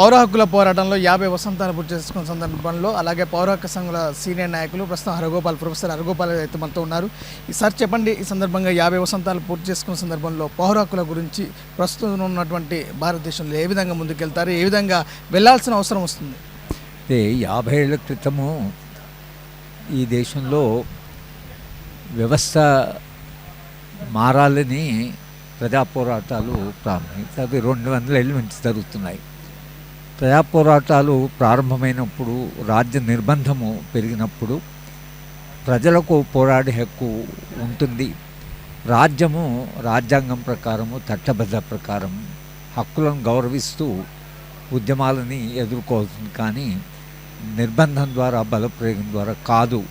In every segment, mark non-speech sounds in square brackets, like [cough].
పౌర హక్కుల పోరాటంలో యాభై వసంతాలు పూర్తి చేసుకున్న సందర్భంలో అలాగే పౌర హక్కు సంఘాల సీనియర్ నాయకులు ప్రస్తుతం హరగోపాల్ ప్రొఫెసర్ హరగోపాల్ అయితే మనతో ఉన్నారు. ఈ సార్ చెప్పండి ఈ సందర్భంగా యాభై వసంతాలు పూర్తి చేసుకున్న సందర్భంలో పౌర హక్కుల గురించి ప్రస్తుతం ఉన్నటువంటి భారతదేశంలో ఏ విధంగా ముందుకెళ్తారు ఏ విధంగా వెళ్ళాల్సిన అవసరం వస్తుంది? అయితే యాభై ఏళ్ళ క్రితము ఈ దేశంలో వ్యవస్థ మారాలని ప్రజా పోరాటాలు ప్రారంభం అవి రెండు వందల ఏళ్ళ నుంచి జరుగుతున్నాయి. ప్రజాపోరాటాలు ప్రారంభమైనప్పుడు రాజ్య నిర్బంధము పెరిగినప్పుడు ప్రజలకు పోరాడే హక్కు ఉంటుంది. రాజ్యము రాజ్యాంగం ప్రకారము చట్టబద్ధ ప్రకారం హక్కులను గౌరవిస్తూ ఉద్యమాలని ఎదుర్కోవాల్సింది కానీ నిర్బంధం ద్వారా బలప్రయోగం ద్వారా కాదు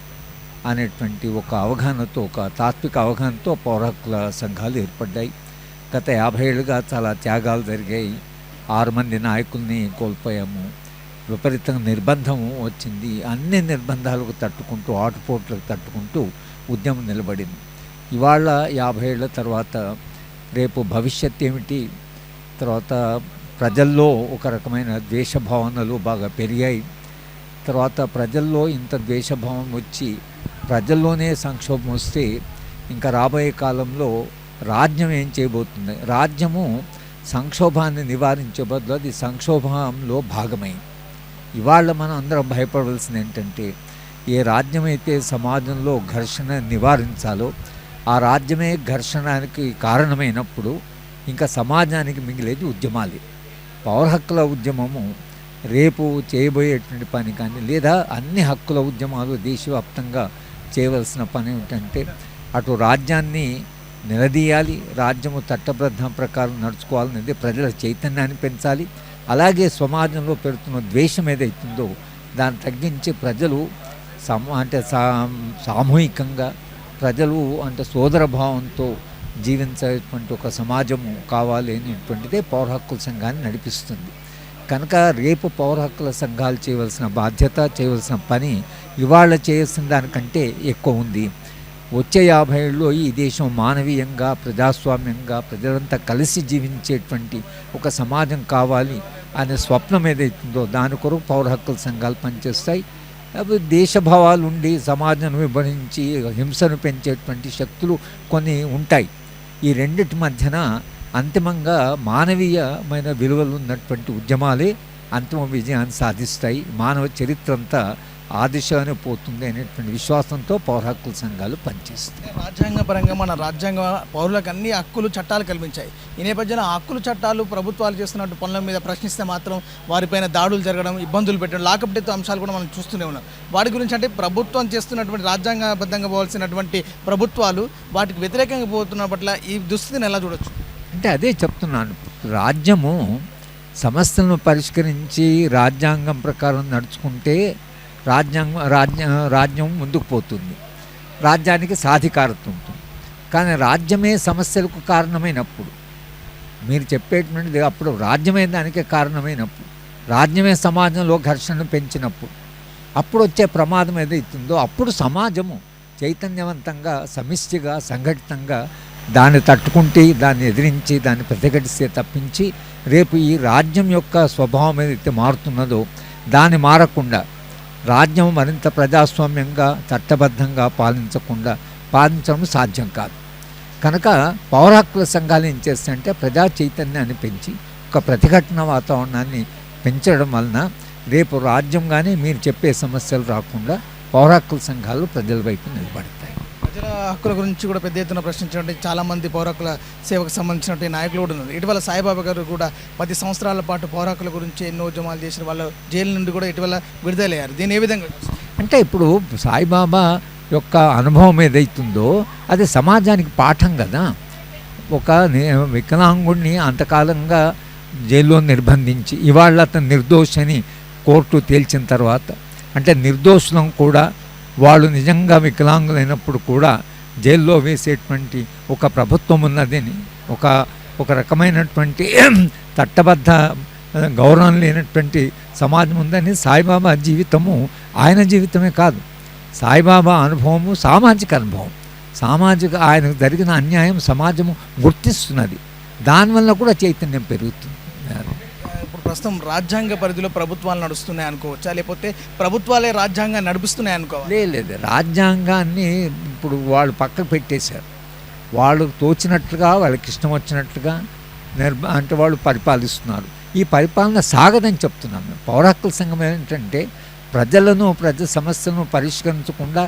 అనేటువంటి ఒక అవగాహనతో ఒక తాత్విక అవగాహనతో పౌర హక్కుల సంఘాలు ఏర్పడ్డాయి. గత యాభై ఏళ్ళుగా చాలా త్యాగాలు జరిగాయి. ఆరు మంది నాయకుల్ని కోల్పోయాము. విపరీతంగా నిర్బంధం వచ్చింది. అన్ని నిర్బంధాలకు తట్టుకుంటూ ఆటుపోట్లకు తట్టుకుంటూ ఉద్యమం నిలబడింది. ఇవాళ యాభై ఏళ్ళ తర్వాత రేపు భవిష్యత్ ఏమిటి? తర్వాత ప్రజల్లో ఒక రకమైన ద్వేష భావనలు బాగా పెరిగాయి. తర్వాత ప్రజల్లో ఇంత ద్వేషభావం వచ్చి ప్రజల్లోనే సంక్షోభం వస్తే ఇంకా రాబోయే కాలంలో రాజ్యం ఏం చేయబోతుంది? రాజ్యము సంక్షోభాన్ని నివారించే బదులు అది సంక్షోభంలో భాగమైంది ఇవాళ మనం అందరం భయపడవలసింది ఏంటంటే ఏ రాజ్యమైతే సమాజంలో ఘర్షణ నివారించాలో ఆ రాజ్యమే ఘర్షణకి కారణమైనప్పుడు ఇంకా సమాజానికి మిగిలేది ఉద్యమాలే. పౌర హక్కుల ఉద్యమము రేపు చేయబోయేటువంటి పని కానీ లేదా అన్ని హక్కుల ఉద్యమాలు దేశవ్యాప్తంగా చేయవలసిన పని ఏమిటంటే అటు రాజ్యాన్ని నిలదీయాలి రాజ్యము చట్టబద్ధం ప్రకారం నడుచుకోవాలనేది ప్రజల చైతన్యాన్ని పెంచాలి. అలాగే సమాజంలో పెడుతున్న ద్వేషం ఏదైతుందో దాన్ని తగ్గించి ప్రజలు సమ అంటే సా సామూహికంగా ప్రజలు అంటే సోదర భావంతో జీవించేటువంటి ఒక సమాజము కావాలి అనేటువంటిదే పౌర హక్కుల సంఘాన్ని నడిపిస్తుంది. కనుక రేపు పౌర హక్కుల సంఘాలు చేయవలసిన బాధ్యత చేయవలసిన పని ఇవాళ చేయాల్సిన దానికంటే ఎక్కువ ఉంది. వచ్చే యాభై ఏళ్ళలో ఈ దేశం మానవీయంగా ప్రజాస్వామ్యంగా ప్రజలంతా కలిసి జీవించేటువంటి ఒక సమాజం కావాలి అనే స్వప్నం ఏదైతుందో దాని కొరకు పౌర హక్కుల సంఘాలు పనిచేస్తాయి. అవి దేశభావాలు ఉండి సమాజం విభజించి హింసను పెంచేటువంటి శక్తులు కొన్ని ఉంటాయి. ఈ రెండిటి మధ్యన అంతిమంగా మానవీయమైన విలువలు ఉన్నటువంటి ఉద్యమాలే అంతిమ విజయాన్ని సాధిస్తాయి. మానవ చరిత్ర అంతా ఆ దిశగానే పోతుంది అనేటువంటి విశ్వాసంతో పౌర హక్కుల సంఘాలు పనిచేస్తాయి. రాజ్యాంగపరంగా మన రాజ్యాంగ పౌరులకు అన్ని హక్కులు చట్టాలు కల్పించాయి. ఈ నేపథ్యంలో హక్కులు చట్టాలు ప్రభుత్వాలు చేస్తున్నట్టు పనుల మీద ప్రశ్నిస్తే మాత్రం వారిపైన దాడులు జరగడం ఇబ్బందులు పెట్టడం లాకప్ అంశాలు కూడా మనం చూస్తూనే ఉన్నాం. వాటి గురించి అంటే ప్రభుత్వం చేస్తున్నటువంటి రాజ్యాంగబద్ధంగా పోవాల్సినటువంటి ప్రభుత్వాలు వాటికి వ్యతిరేకంగా పోతున్న పట్ల ఈ దుస్థితిని ఎలా చూడొచ్చు? అంటే అదే చెప్తున్నాను. రాజ్యము సమస్యలను పరిష్కరించి రాజ్యాంగం ప్రకారం నడుచుకుంటే రాజ్యాంగ రాజ్య రాజ్యం ముందుకు పోతుంది. రాజ్యానికి సాధికారత్వం ఉంటుంది. కానీ రాజ్యమే సమస్యలకు కారణమైనప్పుడు మీరు చెప్పేటువంటిది అప్పుడు రాజ్యమే దానికి కారణమైనప్పుడు రాజ్యమే సమాజంలో ఘర్షణను పెంచినప్పుడు అప్పుడు వచ్చే ప్రమాదం ఏదైతుందో అప్పుడు సమాజము చైతన్యవంతంగా సమిష్టిగా సంఘటితంగా దాన్ని తట్టుకుంటే దాన్ని ఎదిరించి దాన్ని ప్రతిఘటిస్తే తప్పించి రేపు ఈ రాజ్యం యొక్క స్వభావం ఏదైతే మారుతున్నదో దాన్ని మారకుండా రాజ్యం మరింత ప్రజాస్వామ్యంగా చట్టబద్ధంగా పాలించకుండా పాలించడం సాధ్యం కాదు. కనుక పౌర హక్కుల సంఘాలు ఏం చేస్తాయంటే ప్రజా చైతన్యాన్ని పెంచి ఒక ప్రతిఘటన వాతావరణాన్ని పెంచడం వలన రేపు రాజ్యం కానీ మీరు చెప్పే సమస్యలు రాకుండా పౌర హక్కుల సంఘాలు ప్రజల వైపు నిలబడతాయి. ప్రజల హక్కుల గురించి కూడా పెద్ద ఎత్తున ప్రశ్నించినటువంటి చాలామంది పౌరకుల సేవకు సంబంధించినటువంటి నాయకులు కూడా ఉన్నారు. ఇటీవల సాయిబాబా గారు కూడా పది సంవత్సరాల పాటు పౌరకుల గురించి ఎన్నో ఉద్యమాలు చేసిన వాళ్ళు జైలు నుండి కూడా ఇటీవల విడుదలయ్యారు. దీని ఏ విధంగా అంటే ఇప్పుడు సాయిబాబా యొక్క అనుభవం ఏదైతుందో అది సమాజానికి పాఠం కదా. ఒక ని- వికలాంగుడిని అంతకాలంగా జైల్లో నిర్బంధించి ఇవాళ అతను నిర్దోషని కోర్టు తేల్చిన తర్వాత అంటే నిర్దోషం కూడా వాళ్ళు నిజంగా వికలాంగులైనప్పుడు కూడా జైల్లో వేసేటువంటి ఒక ప్రభుత్వం ఉన్నదని ఒక ఒక రకమైనటువంటి [clears throat] తట్టబద్ధ గౌరవం లేనటువంటి సమాజం ఉందని సాయిబాబా జీవితము ఆయన జీవితమే కాదు. సాయిబాబా అనుభవము సామాజిక అనుభవం. సామాజిక ఆయనకు జరిగిన అన్యాయం సమాజము గుర్తిస్తున్నది. దానివల్ల కూడా చైతన్యం పెరుగుతుంది. ప్రస్తుతం రాజ్యాంగ పరిధిలో ప్రభుత్వాలు నడుస్తున్నాయి అనుకోవచ్చా? లేకపోతే ప్రభుత్వాలే రాజ్యాంగాన్ని నడిపిస్తున్నాయి అనుకోవాలి లేదు రాజ్యాంగాన్ని ఇప్పుడు వాళ్ళు పక్కకు పెట్టేశారు. వాళ్ళు తోచినట్లుగా వాళ్ళకి ఇష్టం వచ్చినట్లుగా నిర్మ అంటే వాళ్ళు పరిపాలిస్తున్నారు. ఈ పరిపాలన సాగదని చెప్తున్నాం మేము పౌర హక్కుల సంఘం ఏంటంటే ప్రజలను ప్రజల సమస్యలను పరిష్కరించకుండా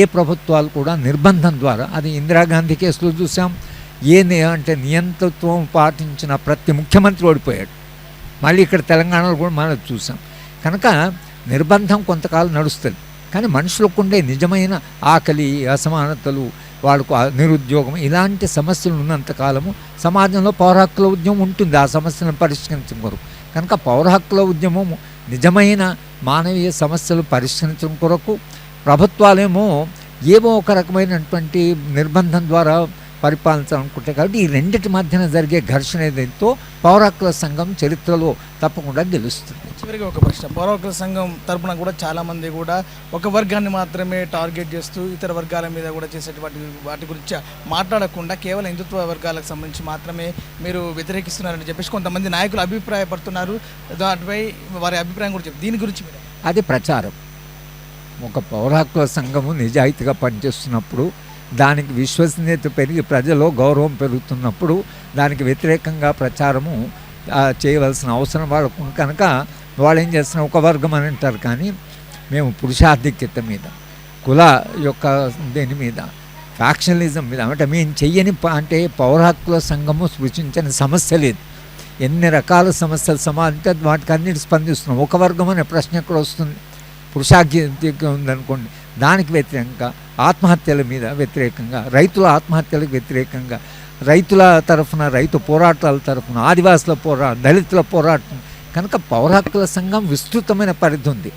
ఏ ప్రభుత్వాలు కూడా నిర్బంధం ద్వారా అది ఇందిరాగాంధీ కేసులో చూసాం ఏ అంటే నియంతృత్వం పాటించిన ప్రతి ముఖ్యమంత్రి ఓడిపోయాడు. మళ్ళీ ఇక్కడ తెలంగాణలో కూడా మనం చూసాం. కనుక నిర్బంధం కొంతకాలం నడుస్తుంది. కానీ మనుషులకు ఉండే నిజమైన ఆకలి అసమానతలు వాళ్ళకు నిరుద్యోగం ఇలాంటి సమస్యలు ఉన్నంతకాలము సమాజంలో పౌరహక్కుల ఉద్యమం ఉంటుంది. ఆ సమస్యలను పరిష్కరించడం కొరకు. కనుక పౌరహక్కుల ఉద్యమము ఉద్యమం నిజమైన మానవీయ సమస్యలు పరిష్కరించడం కొరకు ప్రభుత్వాలేమో ఏవో ఒక రకమైనటువంటి నిర్బంధం ద్వారా పరిపాలించాలనుకుంటాయి కాబట్టి ఈ రెండిటి మధ్యన జరిగే ఘర్షణ ఏదైతే పౌర హక్కుల సంఘం చరిత్రలో తప్పకుండా గెలుస్తుంది. చివరిగా ఒక ప్రశ్న. పౌర హక్కుల సంఘం తరపున కూడా చాలా మంది కూడా ఒక వర్గాన్ని మాత్రమే టార్గెట్ చేస్తూ ఇతర వర్గాల మీద కూడా చేసేటువంటి వాటి గురించి మాట్లాడకుండా కేవలం హిందుత్వ వర్గాలకు సంబంధించి మాత్రమే మీరు వ్యతిరేకిస్తున్నారని చెప్పేసి కొంతమంది నాయకులు అభిప్రాయపడుతున్నారు. దాటిపై వారి అభిప్రాయం కూడా చెప్పి. దీని గురించి అది ప్రచారం. ఒక పౌర హక్కుల సంఘము నిజాయితీగా పనిచేస్తున్నప్పుడు దానికి విశ్వసనీయత పెరిగి ప్రజల్లో గౌరవం పెరుగుతున్నప్పుడు దానికి వ్యతిరేకంగా ప్రచారము చేయవలసిన అవసరం వాళ్ళకు కనుక వాళ్ళు ఏం చేస్తున్న ఒక వర్గం అని అంటారు. కానీ మేము పురుషాధిక్యత మీద కుల యొక్క దేని మీద ఫ్యాక్షనలిజం మీద అంటే మేము చెయ్యని అంటే పౌర హక్కుల సంఘము సృష్టించని సమస్య లేదు. ఎన్ని రకాల సమస్యలు సమాజంటే వాటికి అన్నిటి స్పందిస్తున్నాం. ఒక వర్గం అనే ప్రశ్న ఎక్కడ వస్తుంది పురుషాధిక్యం ఉందనుకోండి దానికి వ్యతిరేకంగా ఆత్మహత్యల మీద వ్యతిరేకంగా రైతుల ఆత్మహత్యలకు వ్యతిరేకంగా రైతుల తరఫున రైతు పోరాటాల తరఫున ఆదివాసుల పోరాటం దళితుల పోరాటం కనుక పౌర హక్కుల సంఘం విస్తృతమైన పరిధి ఉంది.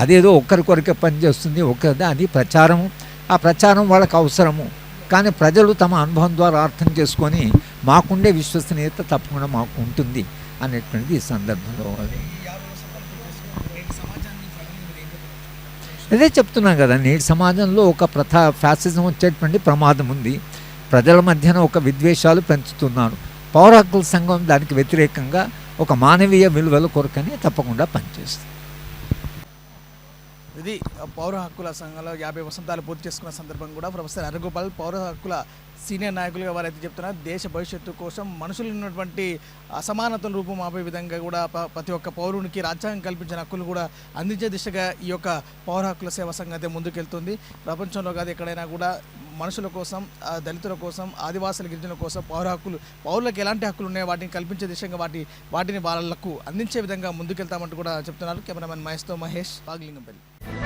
అదేదో ఒకరికొరికే పనిచేస్తుంది ఒకరిదే అది ప్రచారము. ఆ ప్రచారం వాళ్ళకి అవసరము. కానీ ప్రజలు తమ అనుభవం ద్వారా అర్థం చేసుకొని మాకుండే విశ్వసనీయత తప్పకుండా మాకు ఉంటుంది అనేటువంటిది ఈ సందర్భంలో అదే చెప్తున్నాం కదా నేటి సమాజంలో ఒక ప్రథా ఫ్యాసిజం వచ్చేటువంటి ప్రమాదం ఉంది. ప్రజల మధ్యన ఒక విద్వేషాలు పెంచుతున్నాను. పౌర హక్కుల సంఘం దానికి వ్యతిరేకంగా ఒక మానవీయ విలువల కొరకని తప్పకుండా పనిచేస్తుంది. ఇది పౌర హక్కుల సంఘంలో యాభై వసంతాలు పూర్తి చేసుకున్న సందర్భం కూడా ప్రొఫెసర్ అరగోపాల్ పౌర హక్కుల సీనియర్ నాయకులుగా వారైతే చెప్తున్నారు. దేశ భవిష్యత్తు కోసం మనుషులు ఉన్నటువంటి అసమానతను రూపుమాపే విధంగా కూడా ప్రతి ఒక్క పౌరునికి రాజ్యాంగం కల్పించిన హక్కులు కూడా అందించే దిశగా ఈ యొక్క పౌర హక్కుల సేవా సంఘం అయితే ముందుకెళ్తుంది. ప్రపంచంలో కాదు ఎక్కడైనా కూడా మనుషుల కోసం దళితుల కోసం ఆదివాసుల గిరిజనుల కోసం పౌర హక్కులు పౌరులకు ఎలాంటి హక్కులు ఉన్నాయో వాటిని కల్పించే దిశగా వాటి వాటిని వాళ్ళకు అందించే విధంగా ముందుకెళ్తామంటూ కూడా చెప్తున్నారు కెమెరామెన్ మహేష్తో మహేష్ బాగ్లింగంపల్లి